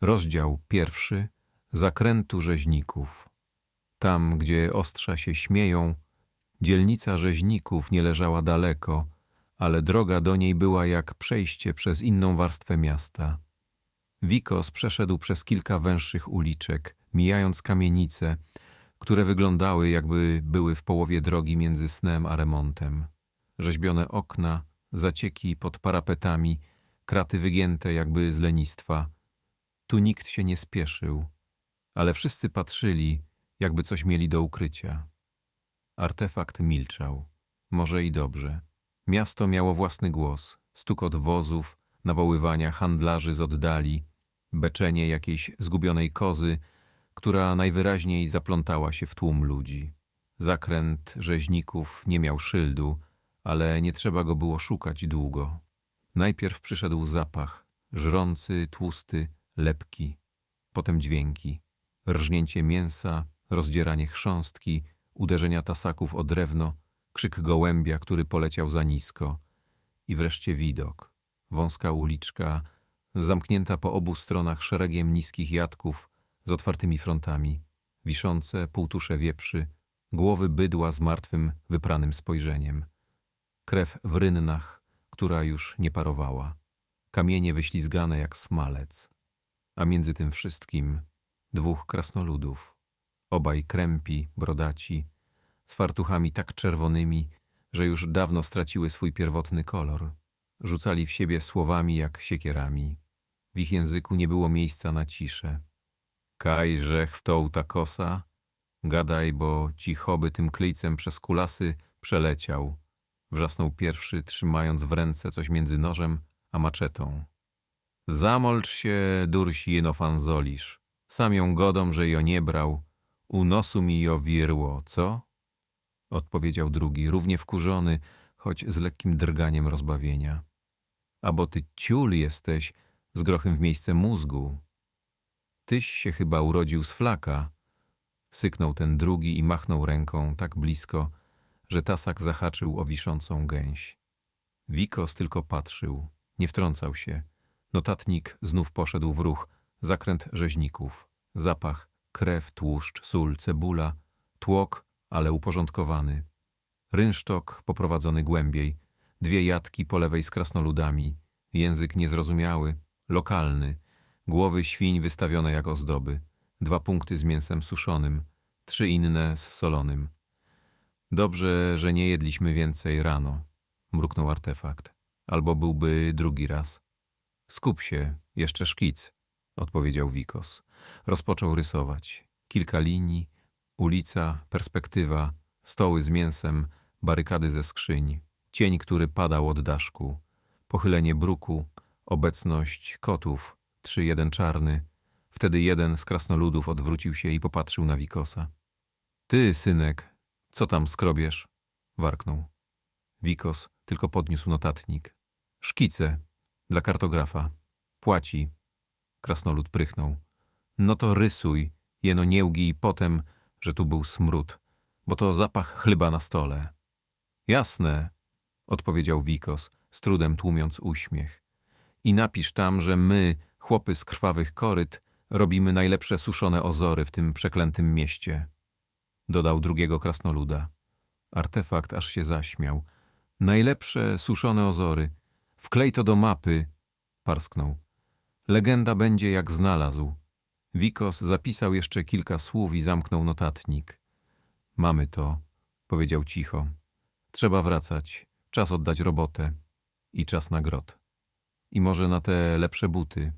Rozdział pierwszy Zakrętu rzeźników. Tam, gdzie ostrza się śmieją, dzielnica rzeźników nie leżała daleko, ale droga do niej była jak przejście przez inną warstwę miasta. Wikos przeszedł przez kilka węższych uliczek, mijając kamienice, które wyglądały jakby były w połowie drogi między snem a remontem. Rzeźbione okna, zacieki pod parapetami, kraty wygięte jakby z lenistwa. Tu nikt się nie spieszył, ale wszyscy patrzyli, jakby coś mieli do ukrycia. Artefakt milczał. Może i dobrze. Miasto miało własny głos, stukot wozów, nawoływania handlarzy z oddali, beczenie jakiejś zgubionej kozy, która najwyraźniej zaplątała się w tłum ludzi. Zakręt rzeźników nie miał szyldu, ale nie trzeba go było szukać długo. Najpierw przyszedł zapach, żrący, tłusty, lepki, potem dźwięki, rżnięcie mięsa, rozdzieranie chrząstki, uderzenia tasaków o drewno, krzyk gołębia, który poleciał za nisko i wreszcie widok. Wąska uliczka, zamknięta po obu stronach szeregiem niskich jatków z otwartymi frontami, wiszące półtusze wieprzy, głowy bydła z martwym, wypranym spojrzeniem. Krew w rynnach, która już nie parowała. Kamienie wyślizgane jak smalec. A między tym wszystkim dwóch krasnoludów. Obaj krępi, brodaci, z fartuchami tak czerwonymi, że już dawno straciły swój pierwotny kolor. Rzucali w siebie słowami jak siekierami. W ich języku nie było miejsca na ciszę. Kaj, żech w tą ta kosa, gadaj, bo ci choby tym klejcem przez kulasy przeleciał. Wrzasnął pierwszy, trzymając w ręce coś między nożem a maczetą. Zamolcz się, dursi jenofanzolisz. Sam ją godą, że jo nie brał. U nosu mi jo wirło, co? Odpowiedział drugi, równie wkurzony, choć z lekkim drganiem rozbawienia. A bo ty ciul jesteś, z grochem w miejsce mózgu. Tyś się chyba urodził z flaka. Syknął ten drugi i machnął ręką tak blisko, że tasak zahaczył o wiszącą gęś. Wikos tylko patrzył, nie wtrącał się. Notatnik znów poszedł w ruch, zakręt rzeźników, zapach, krew, tłuszcz, sól, cebula, tłok, ale uporządkowany. Rynsztok poprowadzony głębiej, dwie jatki po lewej z krasnoludami, język niezrozumiały, lokalny, głowy świń wystawione jak ozdoby, dwa punkty z mięsem suszonym, trzy inne z solonym. Dobrze, że nie jedliśmy więcej rano, mruknął artefakt, albo byłby drugi raz. Skup się, jeszcze szkic, odpowiedział Wikos. Rozpoczął rysować. Kilka linii, ulica, perspektywa, stoły z mięsem, barykady ze skrzyń, cień, który padał od daszku, pochylenie bruku, obecność kotów, trzy jeden czarny. Wtedy jeden z krasnoludów odwrócił się i popatrzył na Wikosa. Ty, synek, co tam skrobiesz? warknął. Wikos tylko podniósł notatnik. Szkice dla kartografa. Płaci. Krasnolud prychnął. No to rysuj, jeno niełgi i potem, że tu był smród, bo to zapach chlyba na stole. Jasne, odpowiedział Wikos, z trudem tłumiąc uśmiech. I napisz tam, że my, chłopy z krwawych koryt, robimy najlepsze suszone ozory w tym przeklętym mieście. Dodał drugiego krasnoluda. Artefakt aż się zaśmiał. Najlepsze suszone ozory. Wklej to do mapy, parsknął. Legenda będzie jak znalazł. Wikos zapisał jeszcze kilka słów i zamknął notatnik. Mamy to, powiedział cicho. Trzeba wracać. Czas oddać robotę. I czas na grot. I może na te lepsze buty.